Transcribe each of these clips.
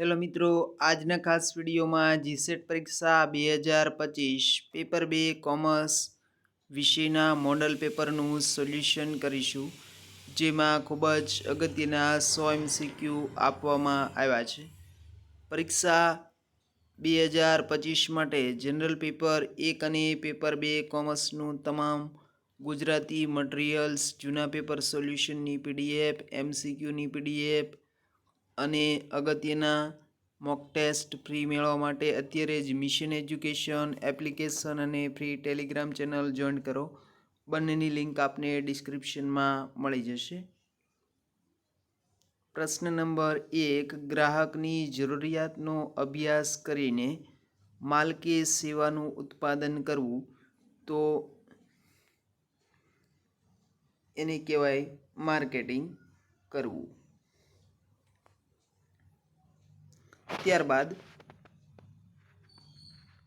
Hello મિત્રો, આજના ખાસ વિડીયોમાં જીસેટ પરીક્ષા બે હજાર પચીસ પેપર બે કોમર્સ વિષયના મોડલ પેપરનું સોલ્યુશન કરીશું, જેમાં ખૂબ જ અગત્યના સો એમસીક્યુ આપવામાં આવ્યા છે. પરીક્ષા બે હજાર પચીસ માટે જનરલ પેપર એક અને પેપર બે કોમર્સનું તમામ ગુજરાતી મટીરિયલ્સ, જૂના પેપર સોલ્યુશનની પીડીએફ, એમસીક્યુની પીડીએફ અને અગત્યના મોક ટેસ્ટ ફ્રી મેળવવા માટે અત્યારે જ મિશન એજ્યુકેશન એપ્લિકેશન અને ફ્રી ટેલિગ્રામ ચેનલ જોઈન કરો. બંનેની લિંક આપને ડિસ્ક્રિપ્શનમાં મળી જશે. પ્રશ્ન નંબર એક, ગ્રાહકની જરૂરિયાતનો અભ્યાસ કરીને માલકી સેવાનું ઉત્પાદન કરવું. તો એને કહેવાય માર્કેટિંગ કરવું. ત્યારબાદ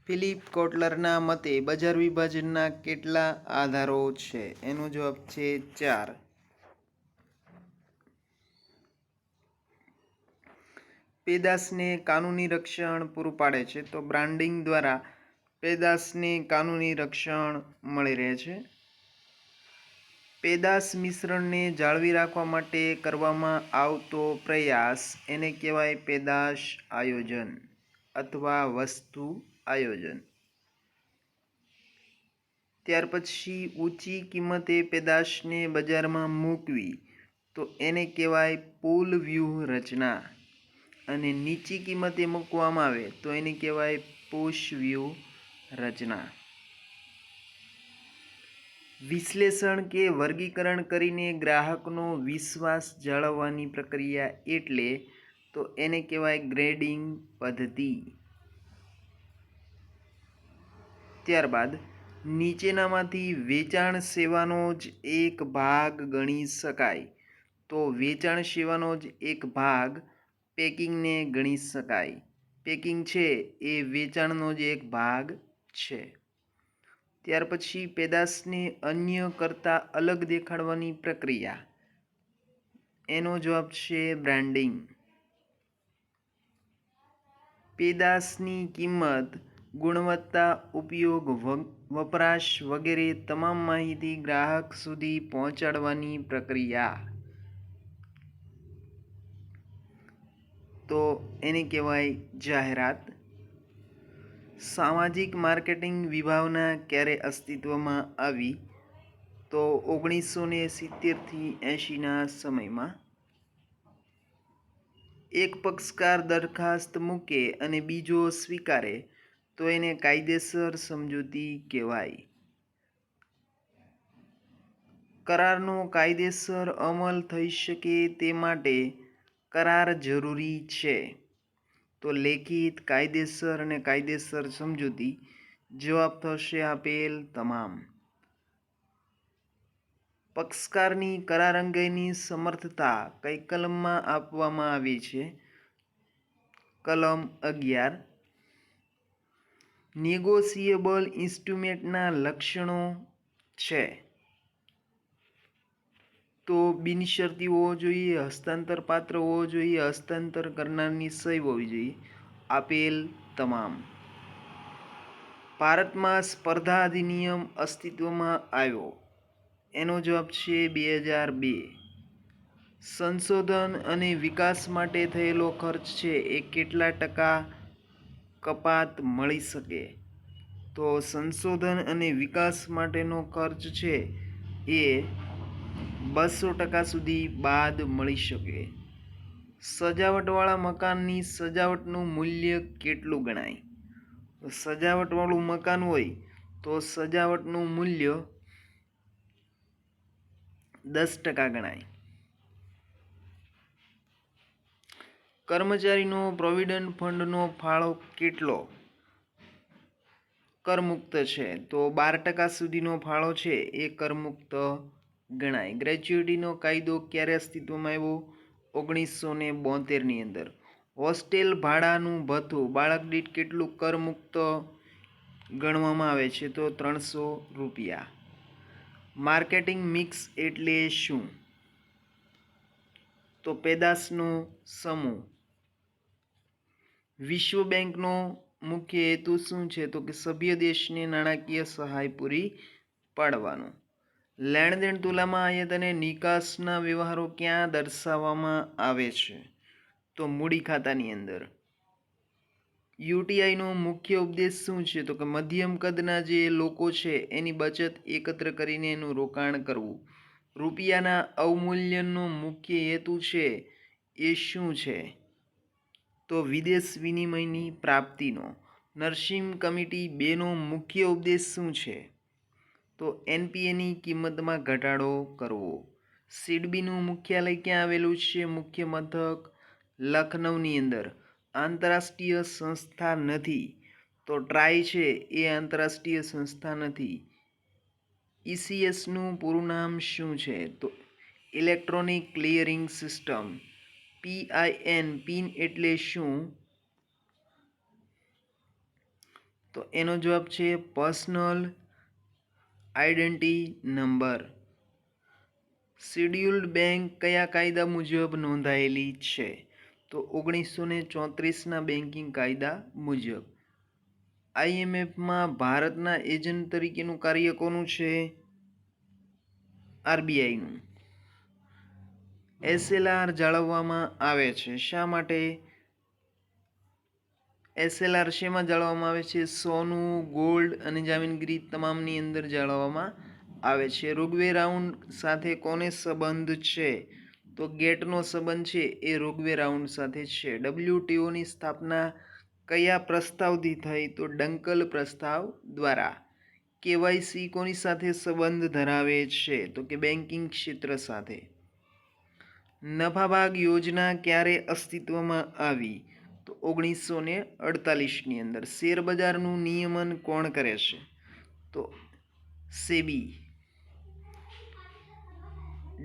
ફિલિપ કોટલરના મતે બજાર વિભાજનના કેટલા આધારો છે? એનો જવાબ છે ચાર. પેદાશને કાનૂની રક્ષણ પૂરું પાડે છે, તો બ્રાન્ડિંગ દ્વારા પેદાશને કાનૂની રક્ષણ મળી રહે છે. પેદાશ મિશ્રણને જાળવી રાખવા માટે કરવામાં આવતો પ્રયાસ, એને કહેવાય પેદાશ આયોજન અથવા વસ્તુ આયોજન. ત્યાર પછી ઊંચી કિંમતે પેદાશને બજારમાં મૂકવી, તો એને કહેવાય પુલ વ્યૂહ રચના. અને નીચી કિંમતે મૂકવામાં આવે, તો એને કહેવાય પુશ વ્યૂહ રચના. વિશ્લેષણ કે વર્ગીકરણ કરીને ગ્રાહકનો વિશ્વાસ જાળવવાની પ્રક્રિયા એટલે તો એને કહેવાય ગ્રેડિંગ પદ્ધતિ. ત્યારબાદ નીચેનામાંથી વેચાણ સેવાનો જ એક ભાગ ગણી શકાય. તો વેચાણ સેવાનો જ એક ભાગ પેકિંગને ગણી શકાય. પેકિંગ છે એ વેચાણનો જ એક ભાગ છે. ત્યાર પછી પેદાશને અન્ય કરતાં અલગ દેખાડવાની પ્રક્રિયા. એનો જવાબ છે બ્રાન્ડિંગ. પેદાશની કિંમત, ગુણવત્તા, ઉપયોગ વપરાશ વગેરે તમામ માહિતી ગ્રાહક સુધી પહોંચાડવાની પ્રક્રિયા. તો એને કહેવાય જાહેરાત. સામાજિક માર્કેટિંગ વિભાવના ક્યારે અસ્તિત્વમાં આવી? તો ઓગણીસો ને સિત્તેરથી એંશીના સમયમાં એક પક્ષકાર દરખાસ્ત મૂકે અને બીજો સ્વીકારે, તો એને કાયદેસર સમજૂતી કહેવાય. કરારનો કાયદેસર અમલ થઈ શકે તે માટે કરાર જરૂરી છે. તો લેખિત, કાયદેસર અને કાયદેસર સમજૂતી જવાબ થશે આપેલ તમામ. પક્ષકારની કરાર અંગેની સમર્થતા કઈ કલમમાં આપવામાં આવી છે? કલમ અગિયાર. નેગોશિયેબલ ઇન્સ્ટ્રુમેન્ટના લક્ષણો છે. તો બિનશરતી હોવો જોઈએ હસ્તાંતર પાત્ર હોવો જોઈએ, હસ્તાંતર કરનારની સહી હોવી જોઈએ. આપેલ તમામ. ભારતમાં સ્પર્ધા અધિનિયમ અસ્તિત્વમાં આવ્યો. એનો જવાબ છે બે હજાર બે. સંશોધન અને વિકાસ માટે થયેલો ખર્ચ છે એ કેટલા ટકા કપાત મળી શકે? તો સંશોધન અને વિકાસ માટેનો ખર્ચ છે એ બસો ટકા સુધી બાદ મળી શકે. સજાવટવાળા મકાનની સજાવટનું મૂલ્ય કેટલું ગણાય? સજાવટવાળું મકાન હોય તો સજાવટનું મૂલ્ય દસ ટકા ગણાય. કર્મચારીનો પ્રોવિડન્ટ ફંડનો ફાળો કેટલો? કરમુક્ત છે તો બાર ટકા સુધીનો ફાળો છે એ કરમુક્ત ગણાય. ગ્રેચ્યુટીનો કાયદો ક્યારે અસ્તિત્વમાં આવ્યો? ઓગણીસો ને બોતેરની અંદર. હોસ્ટેલ ભાડાનું ભથ્થું બાળક દીઠ કેટલું કરમુક્ત ગણવામાં આવે છે? તો ત્રણસો રૂપિયા. માર્કેટિંગ મિક્સ એટલે શું? તો પેદાશનો સમૂહ. વિશ્વ બેંકનો મુખ્ય હેતુ શું છે? તો કે સભ્ય દેશને નાણાકીય સહાય પૂરી પાડવાનો. લેણદેણ તુલામાં આયાત અને નિકાસના વ્યવહારો ક્યાં દર્શાવવામાં આવે છે? તો મૂડી ખાતાની અંદર. યુટીઆઈનો મુખ્ય ઉપદેશ શું છે? તો કે મધ્યમ કદના જે લોકો છે, એની બચત એકત્ર કરીને એનું રોકાણ કરવું. રૂપિયાના અવમૂલ્યનનો મુખ્ય હેતુ છે, એ શું છે? તો વિદેશ વિનિમયની પ્રાપ્તિનો. નરસિંહ કમિટી બેનો મુખ્ય ઉપદેશ શું છે? તો એનપીએની કિંમતમાં ઘટાડો કરવો. સિડબીનું મુખ્યાલય ક્યાં આવેલું છે? મુખ્ય મથક લખનૌની અંદર. આંતરરાષ્ટ્રીય સંસ્થા નથી. તો ટ્રાય છે, એ આંતરરાષ્ટ્રીય સંસ્થા નથી. ઈસીએસનું પૂરું નામ શું છે? તો electronic clearing system. P I N pin એટલે શું? તો એનો જવાબ છે personal identity number. Scheduled bank કયા કાયદા મુજબ નોંધાયેલી છે? તો ઓગણીસો ને ચોત્રીસના બેન્કિંગ કાયદા મુજબ. આઈએમએફમાં ભારતના એજન્ટ તરીકેનું કાર્ય કોનું છે? આરબીઆઈનું. એસએલઆર જાળવવામાં આવે છે. શા માટે? એસએલઆર શેમાં જાળવવામાં આવે છે? સોનું, ગોલ્ડ અને જામીનગીરી તમામની અંદર જાળવવામાં આવે છે. રોગવે રાઉન્ડ સાથે કોને સંબંધ છે? તો ગેટનો સંબંધ છે એ રોગવે રાઉન્ડ સાથે છે. ડબ્લ્યુટીઓની સ્થાપના કયા પ્રસ્તાવથી થઈ? તો ડંકલ પ્રસ્તાવ દ્વારા. કેવાયસી કોની સાથે સંબંધ ધરાવે છે? તો કે બેન્કિંગ ક્ષેત્ર સાથે. નફાભાગ યોજના ક્યારે અસ્તિત્વમાં આવી? તો ઓગણીસો ને અડતાલીસની અંદર શેર બજારનું નિયમન કોણ કરે છે? તો સેબી.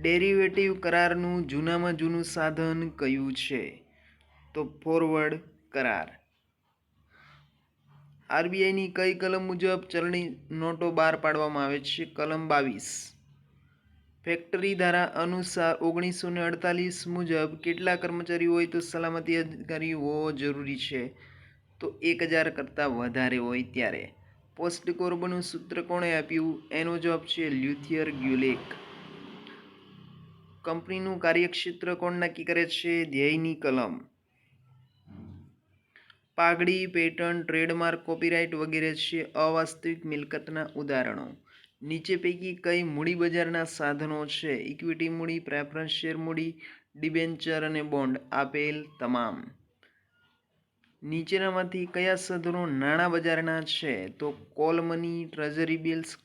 ડેરિવેટિવ કરારનું જૂનામાં જૂનું સાધન કયું છે? તો ફોરવર્ડ કરાર. આરબીઆઈની કઈ કલમ મુજબ ચલણી નોટો બહાર પાડવામાં આવે છે? કલમ બાવીસ. ફેક્ટરી ધારા અનુસાર ઓગણીસો ને અડતાલીસ મુજબ કેટલા કર્મચારી હોય તો સલામતી અધિકારી હોવો જરૂરી છે. તો એક હજાર કરતાં વધારે હોય ત્યારે. પોસ્ટ કોર્બનું સૂત્ર કોણે આપ્યું? એનો જવાબ છે લ્યુથિયર ગ્યુલેક. કંપનીનું કાર્યક્ષેત્ર કોણ નક્કી કરે છે? ધ્યેયની કલમ. પાઘડી, પેટર્ન, ટ્રેડમાર્ક, કોપીરાઇટ વગેરે છે અવાસ્તવિક મિલકતના ઉદાહરણો. નીચે પૈકી કઈ મૂડી બજારના સાધનો છે? ઇક્વિટી મૂડી પ્રેફરન્સ શેર મૂડી ડિબેન્ચર અને બોન્ડ આપેલ તમામ. નીચેનામાંથી કયા સાધનો નાણાં બજારના છે? તો call money treasury bills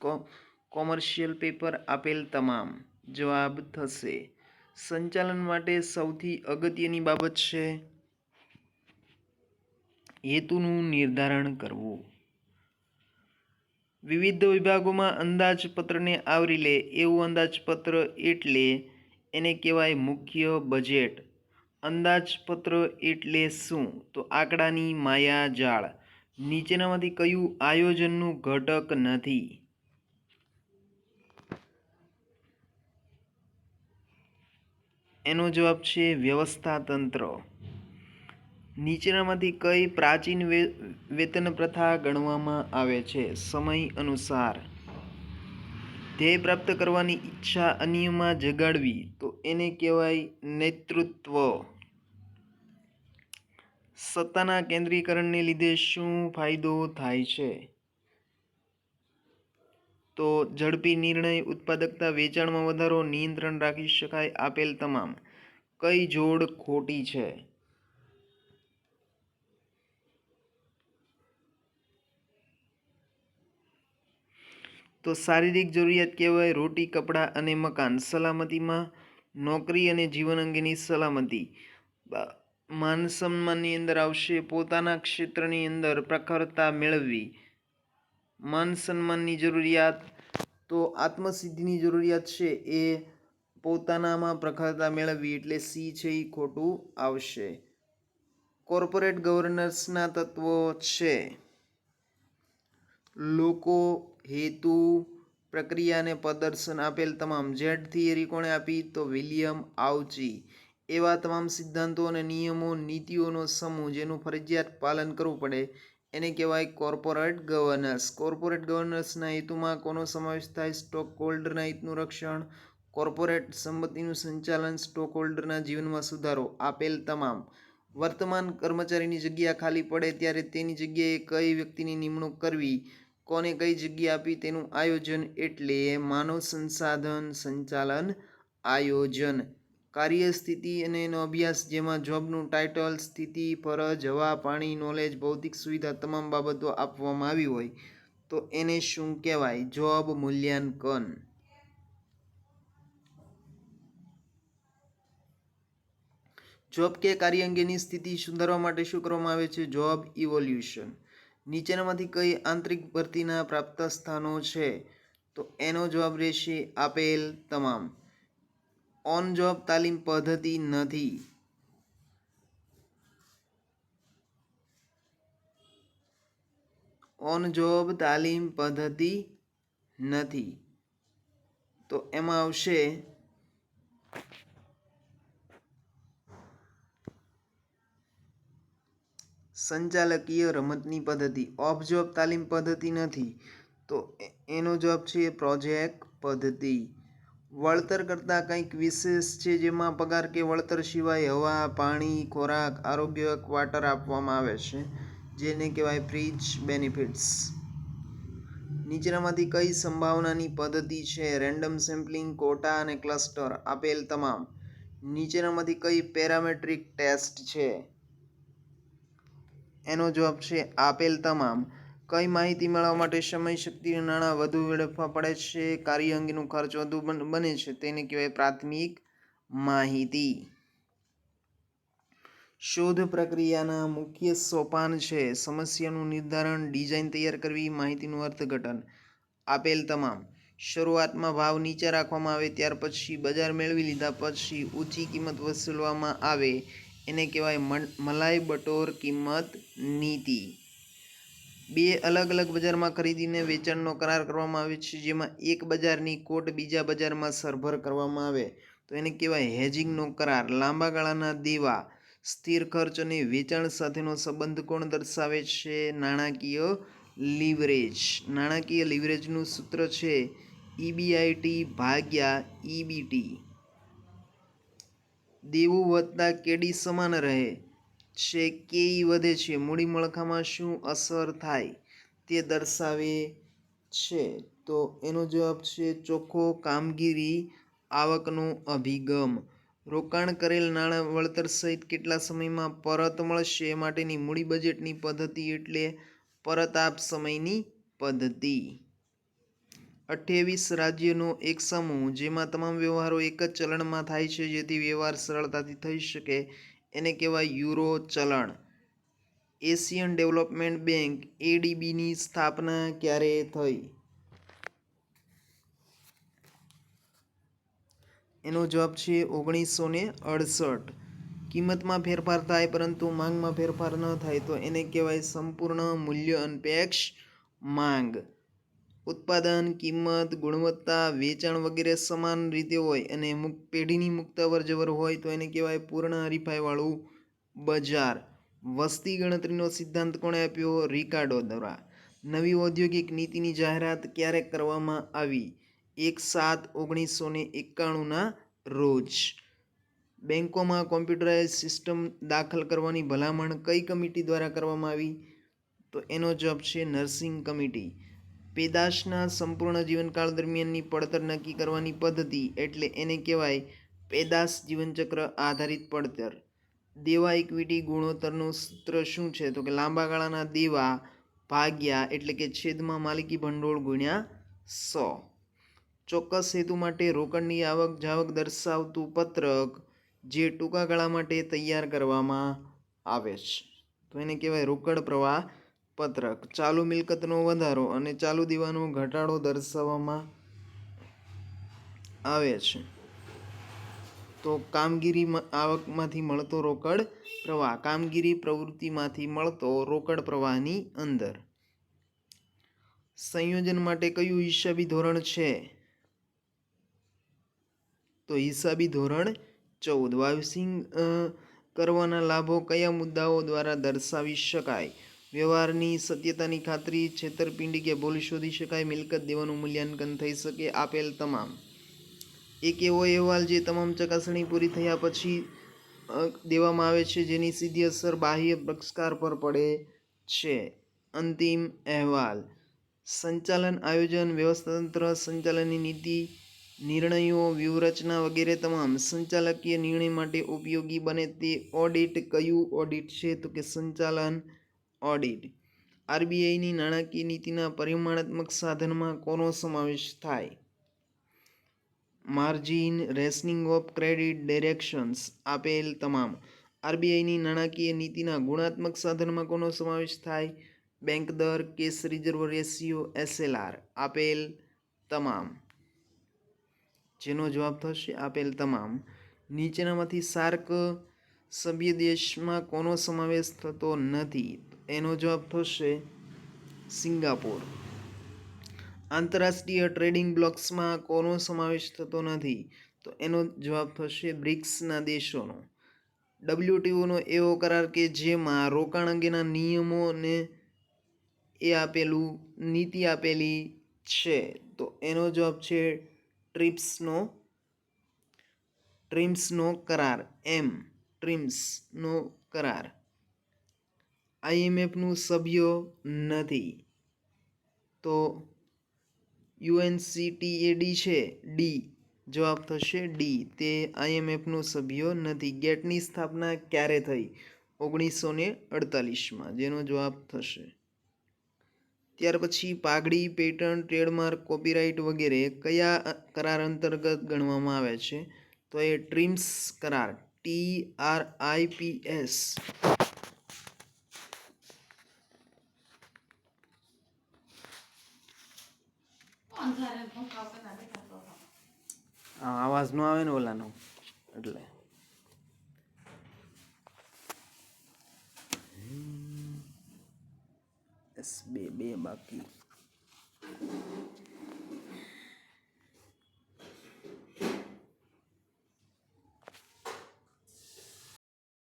commercial paper આપેલ તમામ. જવાબ થશે. સંચાલન માટે સૌથી અગત્યની બાબત છે હેતુનું નિર્ધારણ કરવું. વિવિધ વિભાગોમાં અંદાજપત્રને આવરી લે એવું અંદાજપત્ર એટલે એને કહેવાય મુખ્ય બજેટ. અંદાજપત્ર એટલે શું? તો આંકડાની માયાજાળ નીચેનામાંથી કયું આયોજનનું ઘટક નથી? એનો જવાબ છે વ્યવસ્થા તંત્ર નીચેનામાંથી કઈ પ્રાચીન વેતન પ્રથા ગણવામાં આવે છે? સમય અનુસાર. ધ્યેય પ્રાપ્ત કરવાની ઈચ્છા અન્યમાં જગાડવી, તો એને કહેવાય નેતૃત્વ. સત્તાના કેન્દ્રીકરણને લીધે શું ફાયદો થાય છે? તો ઝડપી નિર્ણય, ઉત્પાદકતા, વેચાણમાં વધારો, નિયંત્રણ રાખી શકાય આપેલ તમામ. કઈ જોડ ખોટી છે? તો શારીરિક જરૂરિયાત કહેવાય, રોટી, કપડાં અને મકાન. સલામતીમાં નોકરી અને જીવન અંગેની સલામતી. માન સન્માનની અંદર આવશે, પોતાના ક્ષેત્રની અંદર પ્રખરતા મેળવવી. માન સન્માનની જરૂરિયાત તો આત્મસિદ્ધિની જરૂરિયાત છે, એ પોતાનામાં પ્રખરતા મેળવવી એટલે સી છે એ ખોટું આવશે. કોર્પોરેટ ગવર્નન્સના તત્વો છે. લોકો, હેતુ, પ્રક્રિયાને પ્રદર્શન આપેલ તમામ જેડ થિયરી કોણે આપી? તો વિલિયમ આવચી. એવા તમામ સિદ્ધાંતો અને નિયમો, નીતિઓનો સમૂહ જેનું ફરજિયાત પાલન કરવું પડે. એને કહેવાય કોર્પોરેટ ગવર્નન્સ કોર્પોરેટ ગવર્નન્સના હેતુમાં કોનો સમાવેશ થાય? સ્ટોક હોલ્ડરના હિતનું રક્ષણ. કોર્પોરેટ સંપત્તિનું સંચાલન સ્ટોક હોલ્ડરના જીવનમાં સુધારો આપેલ તમામ. વર્તમાન કર્મચારીની જગ્યા ખાલી પડે ત્યારે તેની જગ્યાએ કઈ વ્યક્તિની નિમણૂક કરવી? કોને કઈ જગ્યા આપી તેનું આયોજન એટલે માનવ સંસાધન સંચાલન આયોજન. કાર્ય સ્થિતિ અને એનો અભ્યાસ, જેમાં જોબનું ટાઇટલ સ્થિતિ, ફરજ, હવા, પાણી નોલેજ ભૌતિક સુવિધા તમામ બાબતો આપવામાં આવી હોય, તો એને શું કહેવાય? જોબ મૂલ્યાંકન. જોબ કે કાર્ય અંગેની સ્થિતિ સુધારવા માટે શું કરવામાં આવે છે? Job evolution. નીચેનામાંથી કઈ આંતરિક ભરતીના પ્રાપ્ત સ્થાનો છે? તો એનો જવાબ રહેશે આપેલ તમામ. ઓન જોબ તાલીમ પદ્ધતિ નથી. ઓન જોબ તાલીમ પદ્ધતિ નથી. તો એમાં આવશે સંચાલકીય રમતની પદ્ધતિ ઓફ જોબ તાલીમ પદ્ધતિ નથી. તો એનો જવાબ છે પ્રોજેક્ટ પદ્ધતિ. વળતર કરતાં કંઈક વિશેષ છે જેમાં પગાર કે વળતર સિવાય હવા, પાણી, ખોરાક, આરોગ્ય, ક્વાર્ટર આપવામાં આવે છે, જેને કહેવાય ફ્રીજ બેનિફિટ્સ. નીચેનામાંથી કઈ સંભાવનાની પદ્ધતિ છે? રેન્ડમ સેમ્પલિંગ, કોટા અને ક્લસ્ટર, આપેલ તમામ. નીચેનામાંથી કઈ પેરામેટ્રિક ટેસ્ટ છે? એનો જવાબ છે આપેલ તમામ. કઈ માહિતી મેળવવા માટે સમય શક્તિ નાણાં વધુ વેડફવા પડે છે? કાર્ય અંગેનું ખર્ચ વધુ બને છે. તેને કહેવાય પ્રાથમિક માહિતી. શોધ પ્રક્રિયાના મુખ્ય સોપાન છે. સમસ્યાનું નિર્ધારણ, ડિઝાઇન તૈયાર કરવી, માહિતીનું અર્થઘટન. આપેલ તમામ. શરૂઆતમાં ભાવ નીચા રાખવામાં આવે, ત્યાર પછી બજાર મેળવી લીધા પછી ઊંચી કિંમત વસૂલવામાં આવે. એને કહેવાય મલાઈ બટોર કિંમત નીતિ. બે અલગ અલગ બજારમાં ખરીદીને વેચાણનો કરાર કરવામાં આવે છે, જેમાં એક બજારની કોટ બીજા બજારમાં સરભર કરવામાં આવે. તો એને કહેવાય હેજિંગનો કરાર. લાંબા ગાળાના દેવા, સ્થિર ખર્ચ અને વેચાણ સાથેનો સંબંધ કોણ દર્શાવે છે? નાણાકીય લીવરેજ. નાણાકીય લીવરેજનું સૂત્ર છે ઈબીઆઈટી ભાગ્યા ઈબીટી દેવું વધતા કેડી સમાન રહે. છે કેઈ વધે છે? મૂડી મળખામાં શું અસર થાય તે દર્શાવે છે. તો એનો જવાબ છે ચોખ્ખો કામગીરી આવકનો અભિગમ. રોકાણ કરેલ નાણાં વળતર સહિત કેટલા સમયમાં પરત મળશે માટેની મૂડી બજેટની પદ્ધતિ એટલે પરત આપ સમયની પદ્ધતિ. અઠ્યાવીસ રાજ્યનો એક સમૂહ, જેમાં તમામ વ્યવહારો એક જ ચલણમાં થાય છે, જેથી વ્યવહાર સરળતાથી થઈ શકે. એને કહેવાય યુરો ચલણ. એશિયન ડેવલપમેન્ટ બેંક, એડીબીની સ્થાપના ક્યારે થઈ? એનો જવાબ છે ઓગણીસો ને અડસઠ. કિંમતમાં ફેરફાર થાય, પરંતુ માંગમાં ફેરફાર ન થાય, તો એને કહેવાય સંપૂર્ણ મૂલ્ય અનપેક્ષ માંગ. ઉત્પાદન, કિંમત, ગુણવત્તા, વેચાણ વગેરે સમાન રીતે હોય અને મુક, પેઢીની મુક્ત અવરજવર હોય તો એને કહેવાય પૂર્ણ હરીફાઈવાળું બજાર. વસ્તી ગણતરીનો સિદ્ધાંત કોણે આપ્યો? રિકાર્ડો દ્વારા. નવી ઔદ્યોગિક નીતિની જાહેરાત ક્યારે કરવામાં આવી? એક સાત ઓગણીસો ને એકાણુંના રોજ. બેન્કોમાં કોમ્પ્યુટરાઇઝ સિસ્ટમ દાખલ કરવાની ભલામણ કઈ કમિટી દ્વારા કરવામાં આવી? તો એનો જવાબ છે નર્સિંગ કમિટી. પેદાશના સંપૂર્ણ જીવનકાળ દરમિયાનની પડતર નક્કી કરવાની પદ્ધતિ એટલે એને કહેવાય પેદાશ જીવનચક્ર આધારિત પડતર. દેવા ઇક્વિટી ગુણોત્તરનું સૂત્ર શું છે? તો કે લાંબા ગાળાના દેવા ભાગ્યા એટલે કે છેદમાં માલિકી ભંડોળ ગુણ્યા સો. ચોક્કસ હેતુ માટે રોકડની આવક જાવક દર્શાવતું પત્રક જે ટૂંકા ગાળા માટે તૈયાર કરવામાં આવે છે. તો એને કહેવાય રોકડ પ્રવાહ પત્રક. ચાલુ મિલકતનો વધારો અને ચાલુ દીવાનો ઘટાડો દર્શાવવામાં આવે છે. તો કામગીરી આવકમાંથી મળતો રોકડ પ્રવાહ. કામગીરી પ્રવૃત્તિમાંથી મળતો રોકડ પ્રવાહની અંદર. સંયોજન માટે કયું હિસાબી ધોરણ છે? તો હિસાબી ધોરણ ચૌદ. વાઇસિંગ કરવાના લાભો કયા મુદ્દાઓ દ્વારા દર્શાવી શકાય? વ્યવહારની સત્યતાની ખાતરી છેતરપિંડી કે ભૂલ શોધી શકાય, મિલકત દેવાનું મૂલ્યાંકન થઈ શકે, આપેલ તમામ. એક એવો અહેવાલ જે તમામ ચકાસણી પૂરી થયા પછી દેવામાં આવે છે, જેની સીધી અસર બાહ્ય પક્ષકાર પર પડે છે. અંતિમ અહેવાલ. સંચાલન આયોજન વ્યવસ્થાતંત્ર, સંચાલનની નીતિ, નિર્ણયો, વ્યૂહરચના વગેરે તમામ સંચાલકીય નિર્ણય માટે ઉપયોગી બને તે ઓડિટ કયું ઓડિટ છે? તો કે સંચાલન ઓડિટ. આરબીઆઈની નાણાકીય નીતિના પરિમાણાત્મક સાધનમાં કોનો સમાવેશ થાય? Margin rationing of credit directions આપેલ તમામ. આરબીઆઈની નાણાકીય નીતિના ગુણાત્મક સાધનમાં કોનો સમાવેશ થાય? બેંક દર કેસ રિઝર્વ રેશિયો, એસએલઆર આપેલ તમામ. જેનો જવાબ થશે આપેલ તમામ. નીચેનામાંથી સાર્ક સભ્ય દેશમાં કોનો સમાવેશ થતો નથી? એનો જવાબ થશે સિંગાપોર. આંતરરાષ્ટ્રીય ટ્રેડિંગ બ્લોક્સમાં કોનો સમાવેશ થતો નથી? તો એનો જવાબ થશે બ્રિક્સના દેશોનો. ડબ્લ્યુટીઓનો એવો કરાર કે જેમાં રોકાણ અંગેના નિયમોને એ આપેલું, નીતિ આપેલી છે. તો એનો જવાબ છે ટ્રિપ્સનો, ટ્રીમ્સનો કરાર. એમ, ટ્રીમ્સનો કરાર. આઈએમએફનું સભ્ય નથી. તો યુએનસીટીએડી છે? ડી. જવાબ થશે ડી. તે આઈએમએફનો સભ્ય નથી. ગેટની સ્થાપના ક્યારે થઈ? ઓગણીસો ને અડતાલીસમાં, જેનો જવાબ થશે. ત્યાર પછી પાઘડી, પેટર્ન, ટ્રેડમાર્ક, કોપીરાઇટ વગેરે કયા કરાર અંતર્ગત ગણવામાં આવે છે? તો એ ટ્રીમ્સ કરાર. T R I P S.